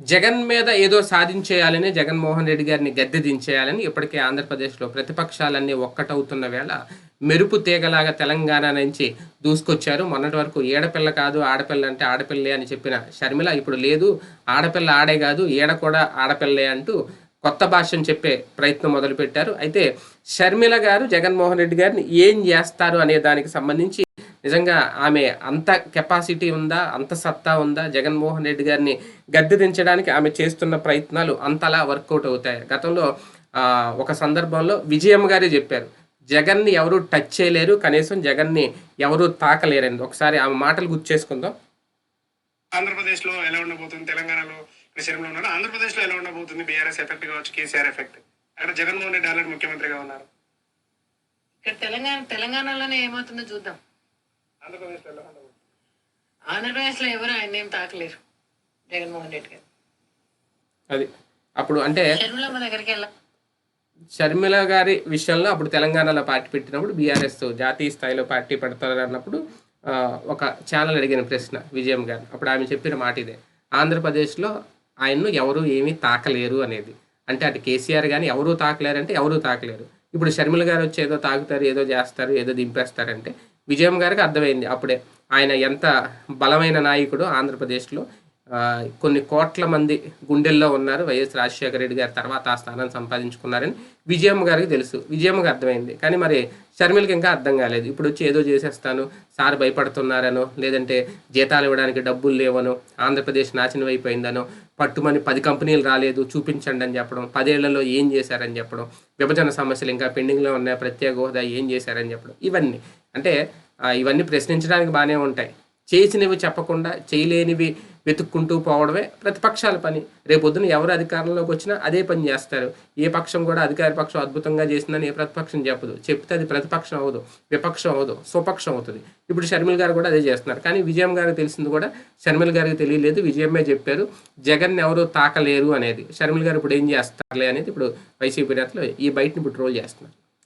జగన్ మీద ఏదో సాధించేయాలని జగన్మోహన్ రెడ్డి గారిని గద్దె దించేయాలని ఇప్పటికే ఆంధ్రప్రదేశ్లో ప్రతిపక్షాలన్నీ ఒక్కటవుతున్న వేళ మెరుపు తీగలాగా తెలంగాణ నుంచి దూసుకొచ్చారు. మొన్నటి వరకు ఏడపిల్ల కాదు ఆడపిల్ల అంటే ఆడపిల్లే అని చెప్పిన షర్మిల ఇప్పుడు లేదు. ఆడపిల్ల ఆడే కాదు ఏడ కూడా ఆడపిల్లే అంటూ కొత్త భాషను చెప్పే ప్రయత్నం మొదలుపెట్టారు. అయితే షర్మిల గారు జగన్మోహన్ రెడ్డి గారిని ఏం చేస్తారు అనే దానికి సంబంధించి నిజంగా ఆమె అంత కెపాసిటీ ఉందా అంత సత్తా ఉందా? జగన్మోహన్ రెడ్డి గారిని గద్దె దించడానికి ఆమె చేస్తున్న ప్రయత్నాలు అంతలా వర్కౌట్ అవుతాయి? గతంలో ఆ, ఒక సందర్భంలో విజయమ్మ గారే చెప్పారు జగన్ని ఎవరు టచ్ చేయలేరు కనీసం జగన్ని ఎవరు తాకలేరని ఒకసారి ఆమె మాటలు గుర్తు చేసుకుందాం. ఆంధ్రప్రదేశ్లో ఎలా ఉండబోతుంది? తెలంగాణలో శర్మలో ఉన్నారు? ఆంధ్రప్రదేశ్లో ఎలా ఉండబోతుంది? బీఆర్ఎస్ ఎఫెక్ట్ కావచ్చు కేసీఆర్ ఎఫెక్ట్? అక్కడ జగన్మోహన్ రెడ్డి ఆల్రెడీ ముఖ్యమంత్రిగా ఉన్నారు. ఇక్కడ తెలంగాణ తెలంగాణలోనే ఏమవుతుందో చూద్దాం. ఆంధ్రప్రదేశ్లో ఎవరు ఆయన ఏం తాకలేరు? జగన్మోహన్ రెడ్డి గారు. అది అప్పుడు అంటే షర్మిలమ్మ దగ్గరికి వెళ్ళా షర్మిల గారి విషయంలో అప్పుడు తెలంగాణలో పార్టీ పెట్టినప్పుడు బీఆర్ఎస్ జాతీయ స్థాయిలో పార్టీ పెడతారు అన్నప్పుడు ఒక ఛానల్ అడిగిన ప్రశ్న విజయం గారు. అప్పుడు ఆమె చెప్పిన మాట ఇదే. ఆంధ్రప్రదేశ్లో ఆయన్ను ఎవరు ఏమీ తాకలేరు అనేది. అంటే అటు కేసీఆర్ కానీ ఎవరూ తాకలేరు అంటే ఎవరూ తాకలేరు. ఇప్పుడు షర్మిల గారు వచ్చి ఏదో తాగుతారు ఏదో చేస్తారు ఏదో దింపేస్తారంటే విజయం గారికి అర్థమైంది. అప్పుడే ఆయన ఎంత బలమైన నాయకుడు ఆంధ్రప్రదేశ్లో కొన్ని కోట్ల మంది గుండెల్లో ఉన్నారు. వైఎస్ రాజశేఖర రెడ్డి గారి తర్వాత ఆ స్థానం సంపాదించుకున్నారని విజయమ్మ గారికి తెలుసు. విజయమ్మకి అర్థమైంది. కానీ మరి షర్మిలకి ఇంకా అర్థం కాలేదు. ఇప్పుడు వచ్చి ఏదో చేసేస్తాను సార్ భయపడుతున్నారనో లేదంటే జీతాలు ఇవ్వడానికి డబ్బులు లేవనో ఆంధ్రప్రదేశ్ నాశనం అయిపోయిందనో పట్టుమని పది కంపెనీలు రాలేదు చూపించండి అని చెప్పడం పదేళ్ళలో ఏం చేశారని చెప్పడం విభజన సమస్యలు ఇంకా పెండింగ్లో ఉన్నాయి ప్రత్యేక హోదా ఏం చేశారని చెప్పడం ఇవన్నీ. అంటే ఇవన్నీ ప్రశ్నించడానికి బాగానే ఉంటాయి. చేసినవి చెప్పకుండా చేయలేనివి వెతుక్కుంటూ పోవడమే ప్రతిపక్షాల పని. రేపొద్దున ఎవరు అధికారంలోకి వచ్చినా అదే పని చేస్తారు. ఏ పక్షం కూడా అధికార పక్షం అద్భుతంగా చేసిందని ఏ ప్రతిపక్షం చెప్పదు. చెప్తే అది ప్రతిపక్షం అవ్వదు. విపక్షం అవ్వదు. స్వపక్షం అవుతుంది. ఇప్పుడు షర్మిల్ గారు కూడా అదే చేస్తున్నారు. కానీ విజయం గారికి తెలిసింది కూడా షర్మిల్ గారికి తెలియలేదు. విజయమే చెప్పారు. జగన్ ఎవరు తాకలేరు అనేది. షర్మిల్ గారు ఇప్పుడు ఏం చేస్తారులే అనేది ఇప్పుడు వైసీపీ నేతలు ఈ బయటని ఇప్పుడు ట్రోల్ చేస్తున్నారు.